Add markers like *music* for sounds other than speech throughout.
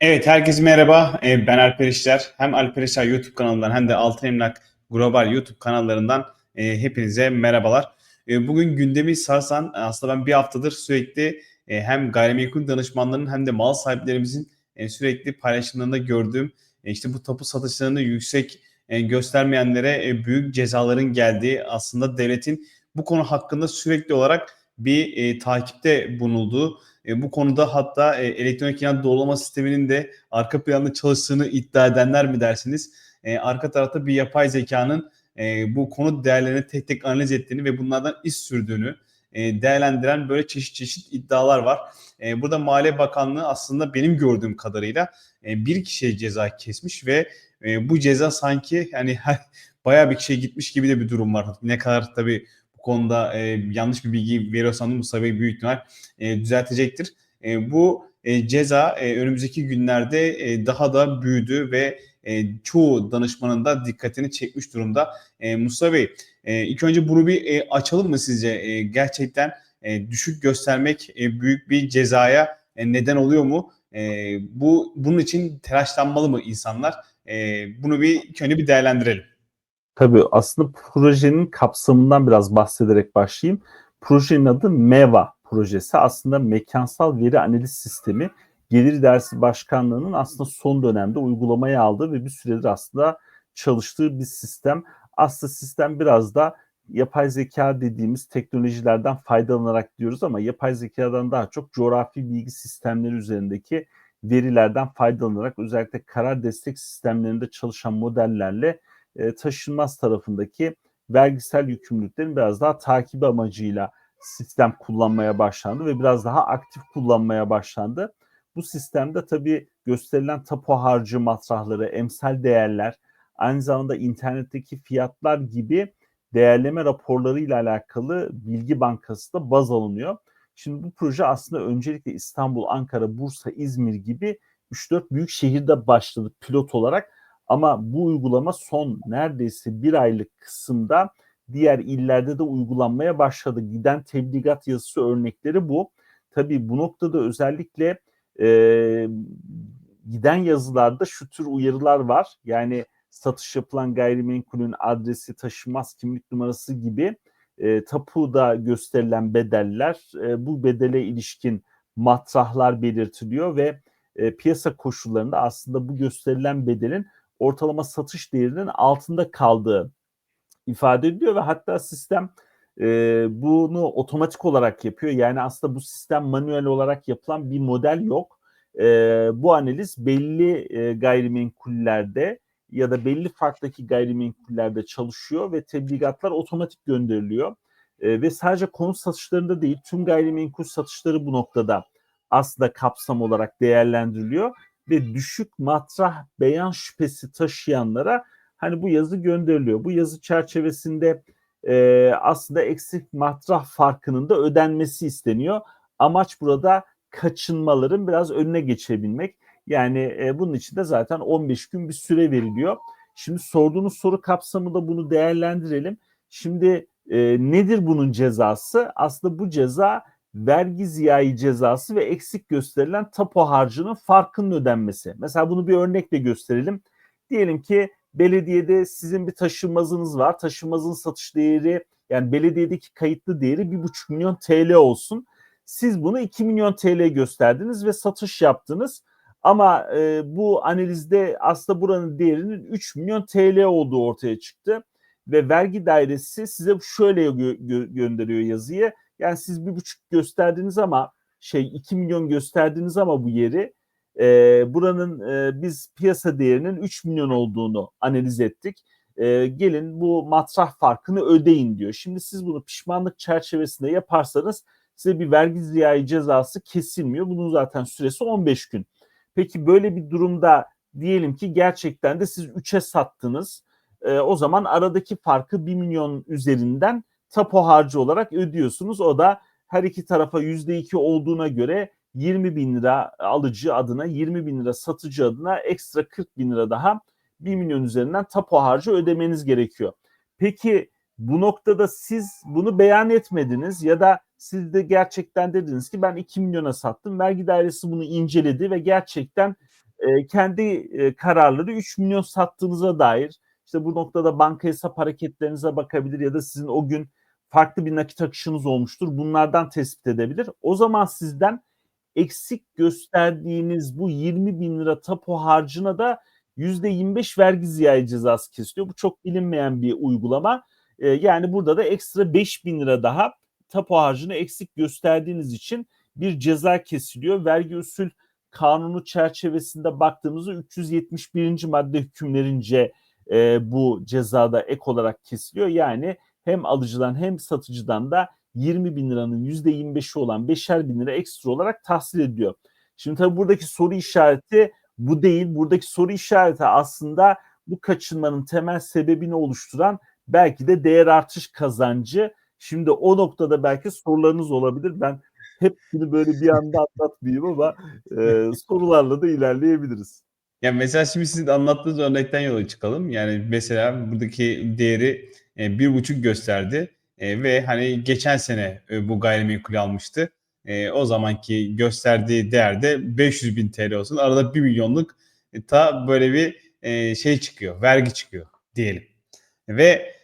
Evet, herkese merhaba. Ee, Ben Alper İşler. Hem Alper İşler YouTube kanalından hem de Altın Emlak Global YouTube kanallarından e, hepinize merhabalar. E, Bugün gündemi sarsan aslında ben bir haftadır sürekli e, hem gayrimenkul danışmanlarının hem de mal sahiplerimizin e, sürekli paylaşımlarında gördüğüm e, işte bu tapu satışlarını yüksek e, göstermeyenlere e, büyük cezaların geldiği aslında devletin bu konu hakkında sürekli olarak bir e, takipte bulunduğu e, bu konuda hatta e, elektronik kağıt doğrulama sisteminin de arka planda çalıştığını iddia edenler mi dersiniz? E, arka tarafta bir yapay zekanın e, bu konu değerlerini tek tek analiz ettiğini ve bunlardan iz sürdüğünü e, değerlendiren böyle çeşit çeşit iddialar var. E, burada Maliye Bakanlığı aslında benim gördüğüm kadarıyla e, bir kişiye ceza kesmiş ve e, bu ceza sanki yani *laughs* bayağı bir kişiye gitmiş gibi de bir durum var. Ne kadar tabii bu konuda e, yanlış bir bilgi veriyorsam da Mustafa Bey büyük ihtimal e, düzeltecektir. E, bu e, ceza e, önümüzdeki günlerde e, daha da büyüdü ve e, çoğu danışmanın da dikkatini çekmiş durumda. E, Mustafa Bey, e, ilk önce bunu bir e, açalım mı sizce? E, gerçekten e, düşük göstermek e, büyük bir cezaya e, neden oluyor mu? E, bu bunun için telaşlanmalı mı insanlar? E, bunu bir önce bir değerlendirelim. Tabii aslında projenin kapsamından biraz bahsederek başlayayım. Projenin adı MEVA projesi. Aslında mekansal veri analiz sistemi. Gelir Dersi Başkanlığı'nın aslında son dönemde uygulamaya aldığı ve bir süredir aslında çalıştığı bir sistem. Aslında sistem biraz da yapay zeka dediğimiz teknolojilerden faydalanarak diyoruz ama yapay zekadan daha çok coğrafi bilgi sistemleri üzerindeki verilerden faydalanarak özellikle karar destek sistemlerinde çalışan modellerle e, taşınmaz tarafındaki vergisel yükümlülüklerin biraz daha takibi amacıyla sistem kullanmaya başlandı ve biraz daha aktif kullanmaya başlandı. Bu sistemde tabii gösterilen tapu harcı matrahları, emsal değerler, aynı zamanda internetteki fiyatlar gibi değerleme raporları ile alakalı bilgi bankası da baz alınıyor. Şimdi bu proje aslında öncelikle İstanbul, Ankara, Bursa, İzmir gibi 3-4 büyük şehirde başladı pilot olarak. Ama bu uygulama son neredeyse bir aylık kısımda diğer illerde de uygulanmaya başladı. Giden tebligat yazısı örnekleri bu. Tabii bu noktada özellikle e, giden yazılarda şu tür uyarılar var. Yani satış yapılan gayrimenkulün adresi, taşınmaz kimlik numarası gibi e, tapuda gösterilen bedeller, e, bu bedele ilişkin matrahlar belirtiliyor ve e, piyasa koşullarında aslında bu gösterilen bedelin ortalama satış değerinin altında kaldığı ifade ediliyor ve hatta sistem e, bunu otomatik olarak yapıyor. Yani aslında bu sistem manuel olarak yapılan bir model yok. E, bu analiz belli e, gayrimenkullerde ya da belli farktaki gayrimenkullerde çalışıyor ve tebligatlar otomatik gönderiliyor. E, ve sadece konut satışlarında değil tüm gayrimenkul satışları bu noktada aslında kapsam olarak değerlendiriliyor ve düşük matrah beyan şüphesi taşıyanlara hani bu yazı gönderiliyor. Bu yazı çerçevesinde e, aslında eksik matrah farkının da ödenmesi isteniyor. Amaç burada kaçınmaların biraz önüne geçebilmek. Yani e, bunun için de zaten 15 gün bir süre veriliyor. Şimdi sorduğunuz soru kapsamında bunu değerlendirelim. Şimdi e, nedir bunun cezası? Aslında bu ceza vergi ziyayi cezası ve eksik gösterilen tapu harcının farkının ödenmesi. Mesela bunu bir örnekle gösterelim. Diyelim ki belediyede sizin bir taşınmazınız var. Taşınmazın satış değeri yani belediyedeki kayıtlı değeri 1,5 milyon TL olsun. Siz bunu 2 milyon TL gösterdiniz ve satış yaptınız. Ama e, bu analizde aslında buranın değerinin 3 milyon TL olduğu ortaya çıktı. Ve vergi dairesi size şöyle gö- gö- gönderiyor yazıyı. Yani siz bir buçuk gösterdiniz ama şey 2 milyon gösterdiniz ama bu yeri e, buranın e, biz piyasa değerinin 3 milyon olduğunu analiz ettik. E, gelin bu matrah farkını ödeyin diyor. Şimdi siz bunu pişmanlık çerçevesinde yaparsanız size bir vergi ziyayi cezası kesilmiyor. Bunun zaten süresi 15 gün. Peki böyle bir durumda diyelim ki gerçekten de siz 3'e sattınız. E, o zaman aradaki farkı 1 milyon üzerinden tapu harcı olarak ödüyorsunuz. O da her iki tarafa yüzde iki olduğuna göre 20 bin lira alıcı adına 20 bin lira satıcı adına ekstra 40 bin lira daha 1 milyon üzerinden tapu harcı ödemeniz gerekiyor. Peki bu noktada siz bunu beyan etmediniz ya da siz de gerçekten dediniz ki ben 2 milyona sattım. Vergi dairesi bunu inceledi ve gerçekten e, kendi e, kararları 3 milyon sattığınıza dair işte bu noktada banka hesap hareketlerinize bakabilir ya da sizin o gün farklı bir nakit akışınız olmuştur. Bunlardan tespit edebilir. O zaman sizden eksik gösterdiğiniz bu 20 bin lira tapu harcına da %25 vergi ziyaret cezası kesiliyor. Bu çok bilinmeyen bir uygulama. E, yani burada da ekstra 5 bin lira daha tapu harcını eksik gösterdiğiniz için bir ceza kesiliyor. Vergi usul kanunu çerçevesinde baktığımızda 371. madde hükümlerince e, bu cezada ek olarak kesiliyor. Yani hem alıcıdan hem satıcıdan da 20 bin liranın %25'i olan 5'er bin lira ekstra olarak tahsil ediyor. Şimdi tabii buradaki soru işareti bu değil. Buradaki soru işareti aslında bu kaçınmanın temel sebebini oluşturan belki de değer artış kazancı. Şimdi o noktada belki sorularınız olabilir. Ben hepsini böyle bir anda anlatmayayım ama e, *laughs* sorularla da ilerleyebiliriz. Ya mesela şimdi sizin anlattığınız örnekten yola çıkalım. Yani mesela buradaki değeri e, bir buçuk gösterdi e, ve hani geçen sene e, bu gayrimenkulü almıştı. O zamanki gösterdiği değerde 500 bin TL olsun. Arada 1 milyonluk ta böyle bir şey çıkıyor, vergi çıkıyor diyelim. Ve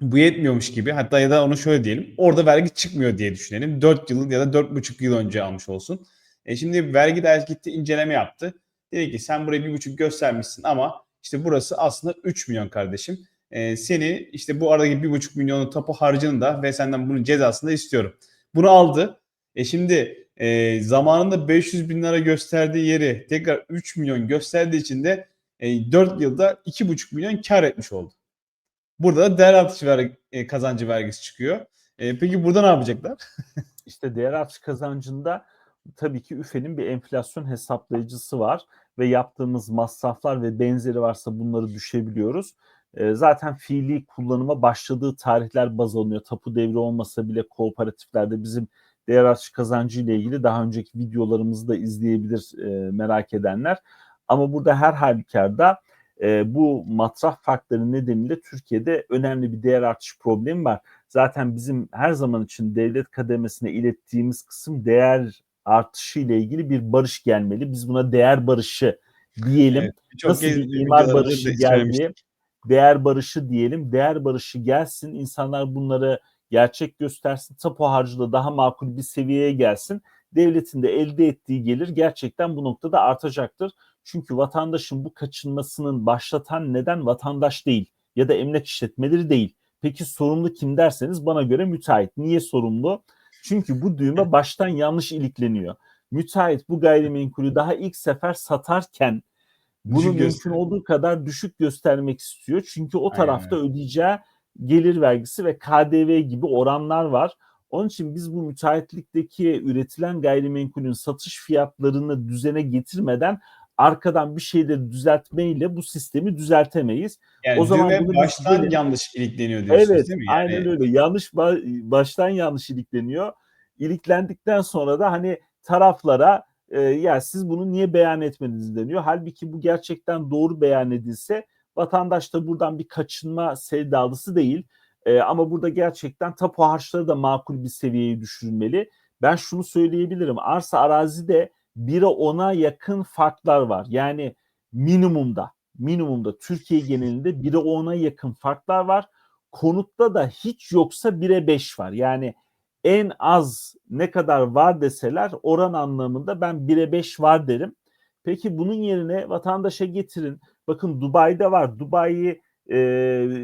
bu yetmiyormuş gibi hatta ya da onu şöyle diyelim orada vergi çıkmıyor diye düşünelim. 4 yıl ya da 4,5 yıl önce almış olsun. E şimdi vergi dairesi gitti inceleme yaptı. Dedi ki sen burayı bir buçuk göstermişsin ama işte burası aslında 3 milyon kardeşim. E, seni işte bu aradaki bir buçuk milyonu tapu harcını da ve senden bunun cezasını da istiyorum. Bunu aldı. E şimdi e, zamanında 500 bin lira gösterdiği yeri tekrar 3 milyon gösterdiği için de e, 4 yılda 2,5 milyon kar etmiş oldu. Burada da değer artışı ver, e, kazancı vergisi çıkıyor. E, peki burada ne yapacaklar? *laughs* işte değer artış kazancında tabii ki üfenin bir enflasyon hesaplayıcısı var ve yaptığımız masraflar ve benzeri varsa bunları düşebiliyoruz. E, zaten fiili kullanıma başladığı tarihler baz alınıyor. Tapu devri olmasa bile kooperatiflerde bizim değer artış kazancı ile ilgili daha önceki videolarımızı da izleyebilir e, merak edenler. Ama burada her halükarda e, bu matrah farkları nedeniyle Türkiye'de önemli bir değer artış problemi var. Zaten bizim her zaman için devlet kademesine ilettiğimiz kısım değer artışı ile ilgili bir barış gelmeli. Biz buna değer barışı diyelim. Evet, Nasıl bir imar barışı geldi? Değer barışı diyelim. Değer barışı gelsin. İnsanlar bunları gerçek göstersin. Tapu harcı da daha makul bir seviyeye gelsin. Devletin de elde ettiği gelir gerçekten bu noktada artacaktır. Çünkü vatandaşın bu kaçınmasının başlatan neden vatandaş değil ya da emlak işletmeleri değil. Peki sorumlu kim derseniz bana göre müteahhit. Niye sorumlu? Çünkü bu düğme baştan yanlış ilikleniyor. Müteahhit bu gayrimenkulü daha ilk sefer satarken bunu düşük mümkün göster- olduğu kadar düşük göstermek istiyor. Çünkü o tarafta Aynen. ödeyeceği gelir vergisi ve KDV gibi oranlar var. Onun için biz bu müteahhitlikteki üretilen gayrimenkulün satış fiyatlarını düzene getirmeden arkadan bir şeyleri düzeltmeyle bu sistemi düzeltemeyiz. Yani o zaman bunu baştan düzelim. yanlış ilikleniyor diyorsunuz evet, değil mi? Yani... Aynen öyle. Yanlış baştan yanlış ilikleniyor. İliklendikten sonra da hani taraflara e, ya siz bunu niye beyan etmediniz deniyor. Halbuki bu gerçekten doğru beyan edilse vatandaş da buradan bir kaçınma sevdalısı değil. E, ama burada gerçekten tapu harçları da makul bir seviyeye düşürülmeli. Ben şunu söyleyebilirim. Arsa arazide 1'e 10'a yakın farklar var. Yani minimumda, minimumda Türkiye genelinde 1'e 10'a yakın farklar var. Konutta da hiç yoksa 1'e 5 var. Yani en az ne kadar var deseler oran anlamında ben 1'e 5 var derim. Peki bunun yerine vatandaşa getirin. Bakın Dubai'de var. Dubai'yi e,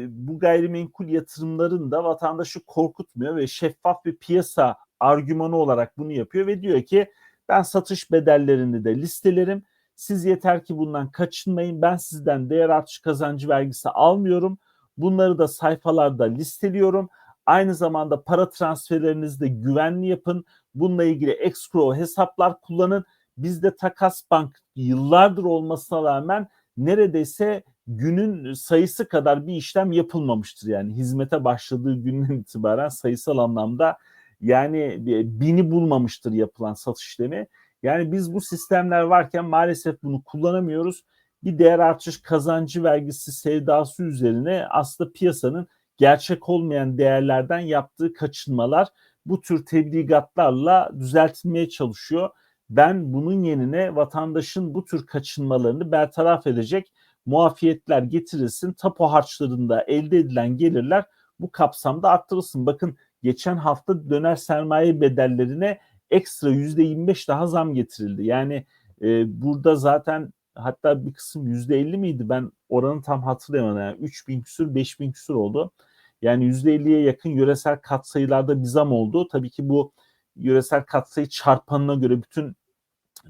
bu gayrimenkul yatırımlarında vatandaşı korkutmuyor ve şeffaf bir piyasa argümanı olarak bunu yapıyor ve diyor ki ben satış bedellerini de listelerim. Siz yeter ki bundan kaçınmayın. Ben sizden değer artış kazancı vergisi almıyorum. Bunları da sayfalarda listeliyorum. Aynı zamanda para transferlerinizi de güvenli yapın. Bununla ilgili escrow hesaplar kullanın. Bizde Takas Bank yıllardır olmasına rağmen neredeyse günün sayısı kadar bir işlem yapılmamıştır. Yani hizmete başladığı günden itibaren sayısal anlamda yani bini bulmamıştır yapılan satış işlemi. Yani biz bu sistemler varken maalesef bunu kullanamıyoruz. Bir değer artış kazancı vergisi sevdası üzerine aslında piyasanın gerçek olmayan değerlerden yaptığı kaçınmalar bu tür tebligatlarla düzeltilmeye çalışıyor. Ben bunun yerine vatandaşın bu tür kaçınmalarını bertaraf edecek muafiyetler getirilsin. Tapu harçlarında elde edilen gelirler bu kapsamda arttırılsın. Bakın geçen hafta döner sermaye bedellerine ekstra %25 daha zam getirildi. Yani e, burada zaten hatta bir kısım %50 miydi? Ben oranı tam hatırlayamadım. Yani 3000 küsür 5000 küsür oldu. Yani %50'ye yakın yöresel katsayılarda bir zam oldu. Tabii ki bu yöresel katsayı çarpanına göre bütün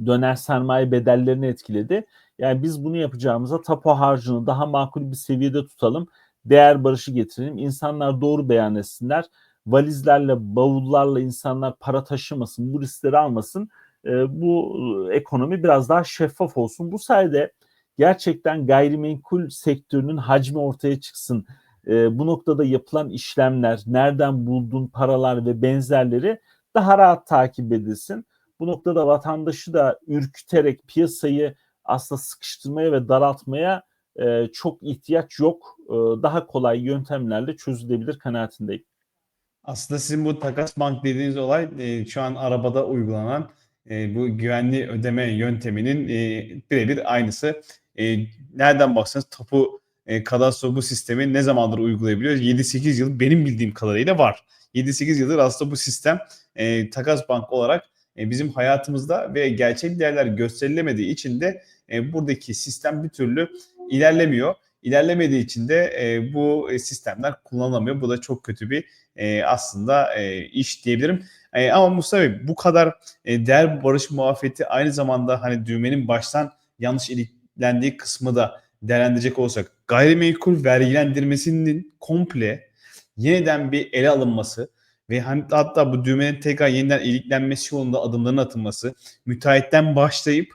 döner sermaye bedellerini etkiledi. Yani biz bunu yapacağımıza tapu harcını daha makul bir seviyede tutalım. Değer barışı getirelim. İnsanlar doğru beyan etsinler. Valizlerle, bavullarla insanlar para taşımasın, bu riskleri almasın. E, bu ekonomi biraz daha şeffaf olsun. Bu sayede gerçekten gayrimenkul sektörünün hacmi ortaya çıksın. E, bu noktada yapılan işlemler, nereden buldun paralar ve benzerleri daha rahat takip edilsin. Bu noktada vatandaşı da ürküterek piyasayı aslında sıkıştırmaya ve daraltmaya e, çok ihtiyaç yok. E, daha kolay yöntemlerle çözülebilir kanaatindeyim. Aslında sizin bu takas bank dediğiniz olay e, şu an arabada uygulanan e, bu güvenli ödeme yönteminin e, birebir aynısı. E, nereden baksanız tapu e, kadastro bu sistemi ne zamandır uygulayabiliyor? 7-8 yıl benim bildiğim kadarıyla var. 7-8 yıldır aslında bu sistem e, takas bank olarak e, bizim hayatımızda ve gerçek değerler gösterilemediği için de e, buradaki sistem bir türlü ilerlemiyor. İlerlemediği için de e, bu sistemler kullanılamıyor. Bu da çok kötü bir e, aslında e, iş diyebilirim. E, ama Mustafa Bey bu kadar e, değer barış muafiyeti aynı zamanda hani düğmenin baştan yanlış iliklendiği kısmı da değerlendirecek olsak gayrimenkul vergilendirmesinin komple yeniden bir ele alınması ve hani hatta bu düğmenin tekrar yeniden iliklenmesi yolunda adımların atılması müteahhitten başlayıp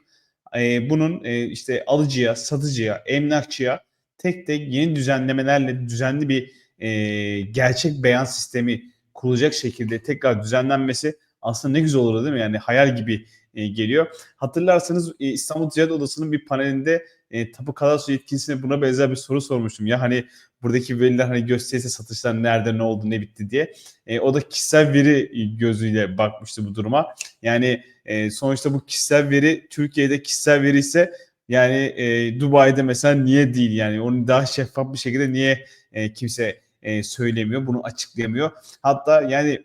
e, bunun e, işte alıcıya, satıcıya, emlakçıya tek tek yeni düzenlemelerle düzenli bir e, gerçek beyan sistemi kurulacak şekilde tekrar düzenlenmesi aslında ne güzel olur değil mi? Yani hayal gibi e, geliyor. Hatırlarsanız e, İstanbul Ticaret Odası'nın bir panelinde e, tapu kadastro yetkilisine buna benzer bir soru sormuştum. Ya hani buradaki veriler hani gösterirse satışlar nerede ne oldu ne bitti diye. E, o da kişisel veri gözüyle bakmıştı bu duruma. Yani e, sonuçta bu kişisel veri Türkiye'de kişisel veri ise yani e, Dubai'de mesela niye değil yani onu daha şeffaf bir şekilde niye e, kimse e, söylemiyor bunu açıklayamıyor. Hatta yani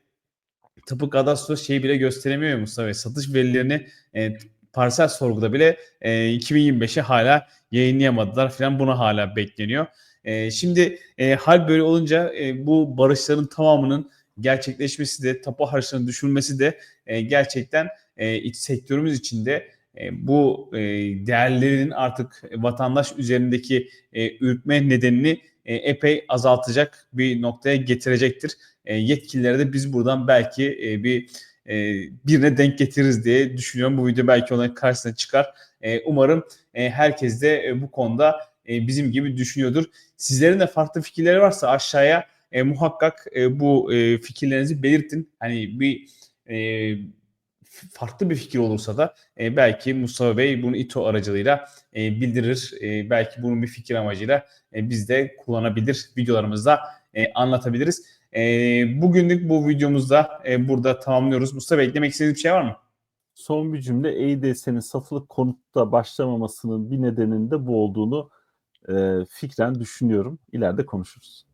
tapu kadastro şeyi bile gösteremiyor Mustafa Bey. Satış verilerini e, parsel sorguda bile e, 2025'e hala yayınlayamadılar falan buna hala bekleniyor. E, şimdi e, hal böyle olunca e, bu barışların tamamının gerçekleşmesi de tapu harçlarının düşürülmesi de e, gerçekten e, iç sektörümüz içinde e, bu e, değerlerin artık vatandaş üzerindeki e, ürkme nedenini e, epey azaltacak bir noktaya getirecektir. E, yetkililere de biz buradan belki e, bir e, birine denk getiririz diye düşünüyorum. Bu video belki onların karşısına çıkar. E, umarım e, herkes de e, bu konuda e, bizim gibi düşünüyordur. Sizlerin de farklı fikirleri varsa aşağıya e, muhakkak e, bu e, fikirlerinizi belirtin. Hani bir e, farklı bir fikir olursa da e, belki Mustafa Bey bunu İTO aracılığıyla e, bildirir. E, belki bunun bir fikir amacıyla e, biz de kullanabilir videolarımızda e, anlatabiliriz. E, bugünlük bu videomuzda e, burada tamamlıyoruz. Mustafa Bey eklemek istediğiniz bir şey var mı? Son bir cümle EİDS'nin satılık konutta başlamamasının bir nedeninin de bu olduğunu e, fikren düşünüyorum. İleride konuşuruz.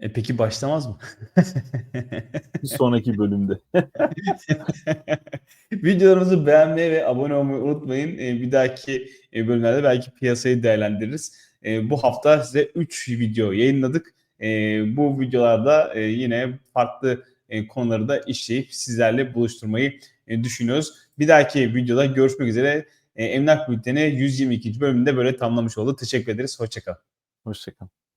E, peki başlamaz mı? bir sonraki bölümde. *laughs* Videolarımızı beğenmeyi ve abone olmayı unutmayın. E, bir dahaki e, bölümlerde belki piyasayı değerlendiririz. E, bu hafta size 3 video yayınladık. Bu videolarda yine farklı konuları da işleyip sizlerle buluşturmayı düşünüyoruz. Bir dahaki videoda görüşmek üzere. Emlak Bülteni 122. bölümünde böyle tamamlamış olduk. Teşekkür ederiz. Hoşçakalın. Hoşçakalın.